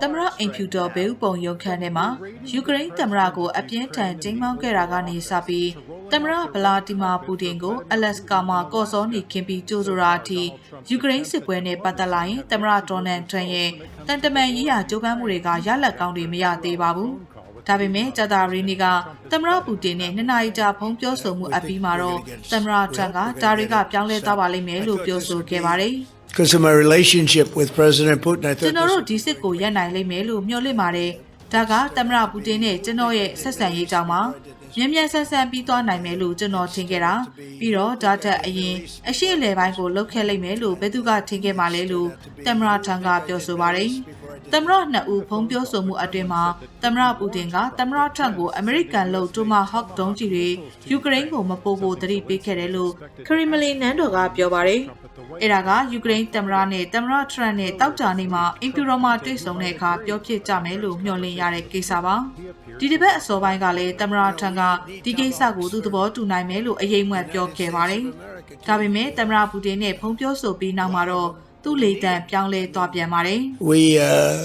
သမရအင်ဖြူတော်ဘေဥပုံရုံခန်းထဲမှာယူကရိန်းသမရကိုအပြင်းထန်တင်းမောင်းခဲ့တာကနေစပြီးသမရဗလာဒီမာပူတင်ကိုအလက်စကာမှာကော်စောနေခင်ပြီးကြိုးဆိုရာအထိယူကရိန်းစစ်ပွဲနဲ့ပတ်သက်လာရင်သမရဒေါ်နန်ထရန်ရဲ့တန်တမန်ရေးရာကြိုးပမ်းမှုတွေကရလဒ်ကောင်းတွေမရသေးပါဘူး။ ဒါပေမဲ့ကြာတာရီနီကသမ္မတပူတင်နဲ့နှစ်နာရီကြာဖုန်းပြောဆိုမှုအပြီးမှာတော့သမ္မတထရန့်ကဒါတွေကပြောင်းလဲသွားပါလိမ့်မယ်လို့ပြောဆိုခဲ့ပါတယ်။ Because of my relationship with President Putin, I ကျွ thought န်တော် this တို့ဒီစစ်ကိုရပ်နိုင်လိမ့်မယ်လို့မျှော်လင့်ပါတယ်။ဒါကသမ္မတပူတင်နဲ့ကျွန်တော်ရဲ့ဆက်ဆံရေးကြောင့်ပါ။မြန်မြန်ဆန်ဆန်ပြီးသွားနိုင်မယ်လို့ကျွန်တော်ထင်ခဲ့တာ။ပြီးတော့ဒါတက်အရင်အရှိအလဲပိုင်းကိုလှုပ်ခဲ့လိမ့်မယ်လို့ဘယ်သူကထင်ခဲ့မှလဲလို့သမ္မတထံကပြောဆိုပါတယ်။ သမ္မတနှစ်ဦးဖုံးပြောဆိုမှုအတွင်မှာသမ္မတပူတင်ကသမ္မတထံကိုအမေရိကန်လို့တိုမာဟော့ဒုံးကြီးတွေယူကရိန်းကိုမပို့ဖို့တတိပေးခဲ့တယ်လို့ခရီမလီနန်တော်ကပြောပါတယ်။အဲ့ဒါကယူကရိန်းသမ္မတနဲ့သမ္မတထရန့်နဲ့တောက်ကြနေမှာအင်ဖြူရောမှာတွေ့ဆုံတဲ့အခါပြောဖြစ်ကြမယ်လို့မျှော်လင့်ရတဲ့ကိစ္စပါဒီတစ်ပတ်အစောပိုင်းကလည်းသမ္မတထရန့်ကဒီကိစ္စကိုသူသဘောတူနိုင်မယ်လို့အရေးမွက်ပြောခဲ့ပါတယ်ဒါပေမဲ့သမ္မတပူတင်နဲ့ဖုန်းပြောဆိုပြီးနောက်မှာတော့ သူ့လေတံပြောင်းလဲသွားပြန်ပါတယ် we uh,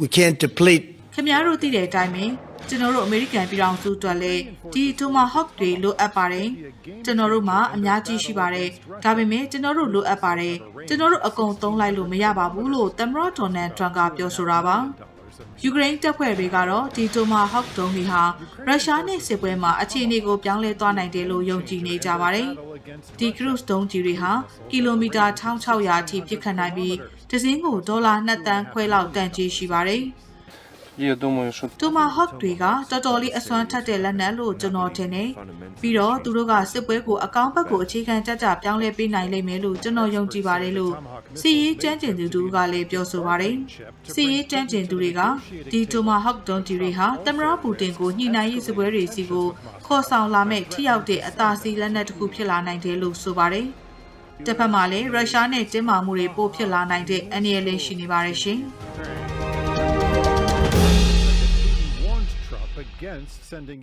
we can't deplete ခင်ဗျားတို့သိတဲ့အတိုင်းပဲကျွန်တော်တို့အမေရိကန်ပြည်ထောင်စုအတွက်လည်းဒီတိုမာဟော့တွေလိုအပ်ပါတယ်ကျွန်တော်တို့မှာအများကြီးရှိပါတယ်ဒါပေမဲ့ကျွန်တော်တို့လိုအပ်ပါတယ်ကျွန်တော်တို့အကုန်သုံးလိုက်လို့မရပါဘူးလို့သမ္မတဒေါ်နယ်ထရန့်ကပြောဆိုတာပါ ယူကရိန်းတပ်ဖွဲ့တွေကတော့ဒီတိုမာဟော့ဒုံးတွေဟာရုရှားနဲ့စစ်ပွဲမှာအခြေအနေကိုပြောင်းလဲသွားနိုင်တယ်လို့ယုံကြည်နေကြပါတယ်ဒီ cruise ဒုံးကြီးတွေဟာကီလိုမီတာ1600အထိပြစ်ခတ်နိုင်ပြီးတစ်စင်းကိုဒေါ်လာ2တန်းခွဲလောက်တန်ကြီးရှိပါတယ်။ Я думаю, що တိုမာဟော့တွေကတော်တော်လေးအစွမ်းထက်တဲ့လက်နက်လို့ကျွန်တော်ထင်တယ်။ပြီးတော့သူတို့ကစစ်ပွဲကိုအကောင့်ဘက်ကိုအခြေခံကြကြပြောင်းလဲပေးနိုင်လိမ့်မယ်လို့ကျွန်တော်ယုံကြည်ပါတယ်လို့စီရေးကျန်းကျင်သူတို့ကလည်းပြောဆိုပါတယ်။စီရေးကျန်းကျင်သူတွေကဒီတိုမာဟော့ဒွန်တီတွေဟာတမရပူတင်ကိုညှိနှိုင်းရေးစစ်ပွဲတွေစီကိုခေါ်ဆောင်လာမဲ့ထိရောက်တဲ့အသာစီးလက်နက်တစ်ခုဖြစ်လာနိုင်တယ်လို့ဆိုပါတယ်။တစ်ဖက်မှာလည်းရုရှားနဲ့တင်းမာမှုတွေပိုဖြစ်လာနိုင်တဲ့အန္တရာယ်လေးရှိနေပါတယ်ရှင်။ warned Trump against sending